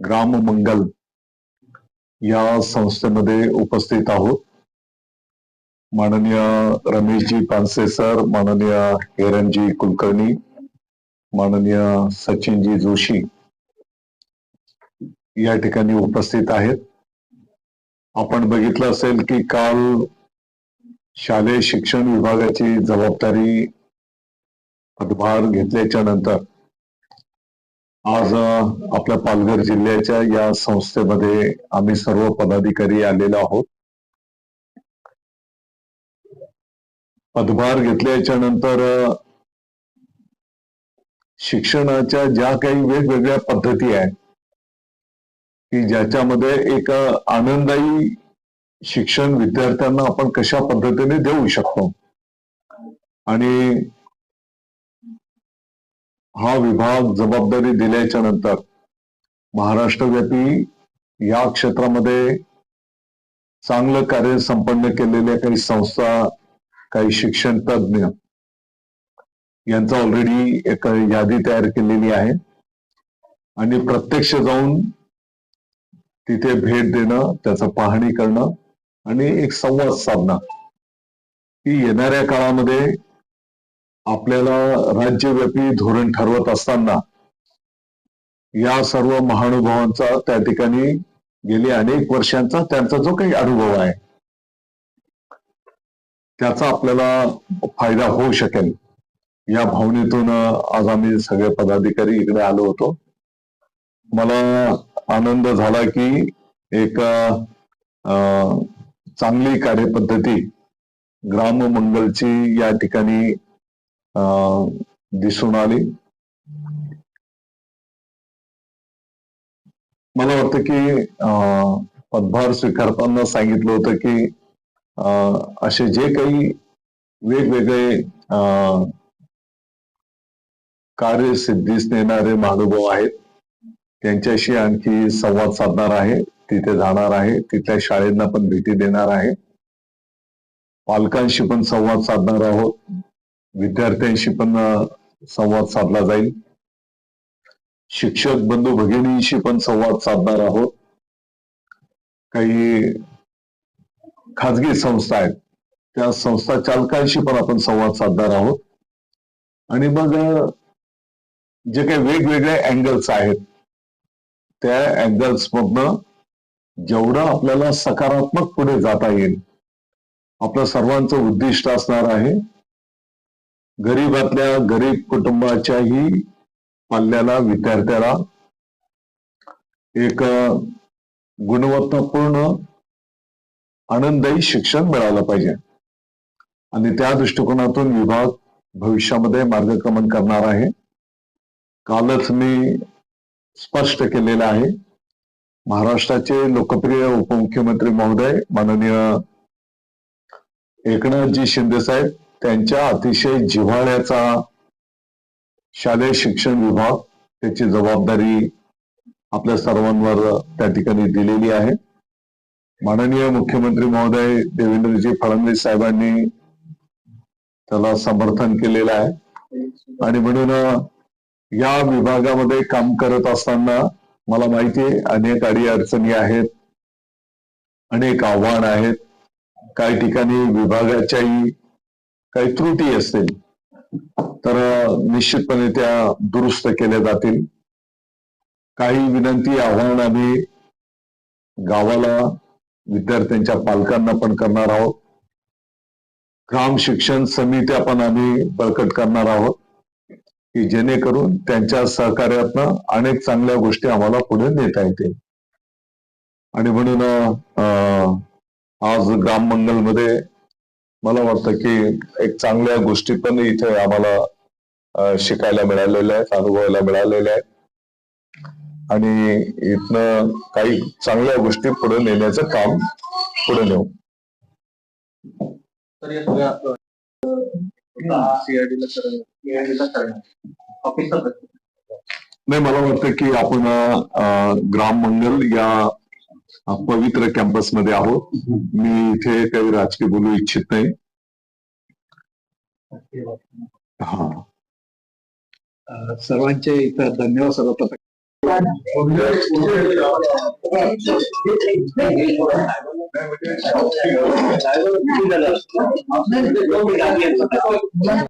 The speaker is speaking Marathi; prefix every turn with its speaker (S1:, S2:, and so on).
S1: ग्राम मंगल या संस्थेमध्ये उपस्थित आहोत. माननीय रमेशजी पानसे सर माननीय हिरणजी कुलकर्णी माननीय सचिनजी जोशी या ठिकाणी उपस्थित आहेत. आपण बघितलं असेल की काल शालेय शिक्षण विभागाची जबाबदारी पदभार घेतल्याच्या नंतर आज आपल्या पालघर जिल्ह्याच्या या संस्थेमध्ये आम्ही सर्व पदाधिकारी आलेलो आहोत. पदभार घेतल्याच्या नंतर शिक्षणाच्या ज्या काही वेगवेगळ्या पद्धती आहेत की ज्याच्यामध्ये एक आनंददायी शिक्षण विद्यार्थ्यांना आपण कशा पद्धतीने देऊ शकतो? आणि हा विभाग जबाबदारी दिल्याच्या नंतर महाराष्ट्रव्यापी या क्षेत्रामध्ये चांगलं कार्य संपन्न केलेल्या काही संस्था काही शिक्षण तज्ज्ञ यांचा ऑलरेडी एक यादी तयार केलेली आहे. आणि प्रत्यक्ष जाऊन तिथे भेट देणं त्याचं पाहणी करणं आणि एक संवाद साधणं. की येणाऱ्या काळामध्ये आपल्याला राज्यव्यापी धोरण ठरवत असताना या सर्व महानुभावांचा त्या ठिकाणी गेली अनेक वर्षांचा त्यांचा जो काही अनुभव आहे त्याचा आपल्याला फायदा होऊ शकेल. या भावनेतून आज आम्ही सगळे पदाधिकारी इकडे आलो होतो. मला आनंद झाला की एक अं, चांगली कार्यपद्धती ग्राम मंगलची या ठिकाणी दिसून आली. मला वाटतं की अं, पदभार स्वीकारताना सांगितलं होतं की अं, असे जे काही वेगवेगळे अं, कार्यसिद्धीस नेणारे महानुभाव आहेत त्यांच्याशी आणखी संवाद साधणार आहे तिथे जाणार आहे तिथल्या शाळेंना पण भेटी देणार आहे. पालकांशी पण संवाद साधणार आहोत. विद्यार्थ्यांशी पण संवाद साधला जाईल. शिक्षक बंधू भगिनींशी पण संवाद साधणार आहोत. काही खाजगी संस्था आहेत. त्या संस्था चालकांशी पण आपण संवाद साधणार आहोत. आणि मग जे काही वेगवेगळे अँगल्स आहेत त्या अँगल्स मधनं जेवढं आपल्याला सकारात्मक पुढे जाता येईल आपलं सर्वांचं उद्दिष्ट असणार आहे. गरीबातल्या गरीब कुटुंबाच्याही पाल्याला विद्यार्थ्याला एक गुणवत्तापूर्ण आनंददायी शिक्षण मिळालं पाहिजे. आणि त्या दृष्टिकोनातून विभाग भविष्यामध्ये मार्गक्रमण करणार आहे. कालच मी स्पष्ट केलेलं आहे. महाराष्ट्राचे लोकप्रिय उपमुख्यमंत्री महोदय माननीय एकनाथजी शिंदे साहेब त्यांच्या अतिशय जिव्हाळ्याचा शालेय शिक्षण विभाग त्याची जबाबदारी आपल्या सर्वांवर त्या ठिकाणी दिलेली आहे. माननीय मुख्यमंत्री महोदय देवेंद्रजी फडणवीस साहेबांनी त्याला समर्थन केलेलं आहे. आणि म्हणून या विभागामध्ये काम करत असताना मला माहिती आहे अनेक अडी अडचणी आहेत अनेक आव्हान आहेत. काही ठिकाणी विभागाच्याही काही त्रुटी असतील तर निश्चितपणे त्या दुरुस्त केल्या जातील. काही विनंती आव्हान आम्ही गावाला विद्यार्थ्यांच्या पालकांना पण करणार आहोत. ग्राम शिक्षण समित्या पण आम्ही बळकट करणार आहोत की जेणेकरून त्यांच्या सहकार्यातनं अनेक चांगल्या गोष्टी आम्हाला पुढे नेता येतील. आणि म्हणून अं, आज ग्राम मंगलमध्ये मला वाटतं की एक चांगल्या गोष्टी पण इथे आम्हाला शिकायला मिळालेल्या आहेत अनुभवायला मिळालेल्या आहेत. आणि इथनं काही चांगल्या गोष्टी पुढे नेण्याचं काम पुढे नेऊ. नाही मला वाटतं की आपण ग्राम मंगल या पवित्र कॅम्पसमध्ये आहोत मी इथे काही राजकीय बोलू इच्छित नाही. हा.
S2: सर्वांचे इथं धन्यवाद सर्वप्रथम. झालं.